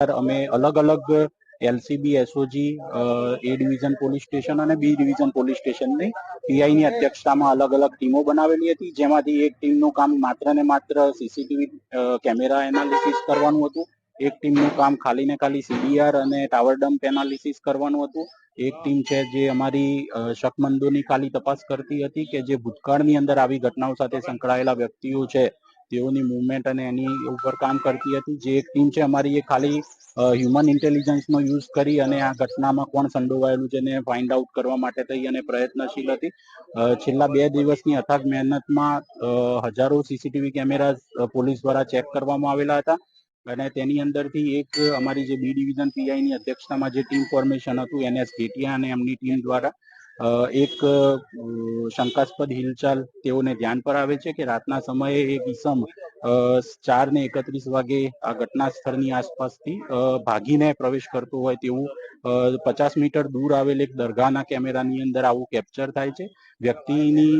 અમે અલગ અલગ LCB SOG A division police station અને બી ડિવિઝન પોલીસ સ્ટેશનની પીઆઈની અધ્યક્ષતામાં અલગ અલગ ટીમો બનાવેલી હતી, જેમાંથી એક ટીમનું કામ માત્ર ને માત્ર સીસીટીવી કેમેરા એનાલિસિસ કરવાનું હતું, એક ટીમનું કામ ખાલી ને ખાલી સીડીઆર અને ટાવર ડમ્પ એનાલિસિસ કરવાનું હતું, એક ટીમ છે જે અમારી શકમંદોની ખાલી તપાસ કરતી હતી કે જે ભૂતકાળની અંદર આવી ઘટનાઓ સાથે સંકળાયેલા વ્યક્તિઓ છે તેઓની મુવમેન્ટ અને એની ઉપર કામ કરતી હતી. જે એક ટીમ છે, અમારી એ ખાલી હ્યુમન ઇન્ટેલિજન્સનો યુઝ કરી અને આ ઘટનામાં કોણ સંડોવાયેલું છે એને ફાઇન્ડ આઉટ કરવા માટે થઈ અને પ્રયત્નશીલ હતી. છેલ્લા બે દિવસની અથાગ મહેનતમાં હજારો સીસીટીવી કેમેરા પોલીસ દ્વારા ચેક કરવામાં આવેલા હતા. અને તેની અંદરથી એક અમારી જે બી ડિવિઝન પીઆઈની અધ્યક્ષતામાં જે ટીમ ફોર્મેશન હતું એનએસ ઘેટિયા અને એમની ટીમ દ્વારા એક શંકાસ્પદ હિલચાલ તેઓને ધ્યાન પર આવે છે કે રાતના સમયે એક ઈસમ ચાર ને એકત્રીસ વાગે આ ઘટના સ્થળની આસપાસથી ભાગીને પ્રવેશ કરતો હોય તેવું પચાસ મીટર દૂર આવેલ એક દરગાહના કેમેરાની અંદર આવું કેપ્ચર થાય છે. વ્યક્તિની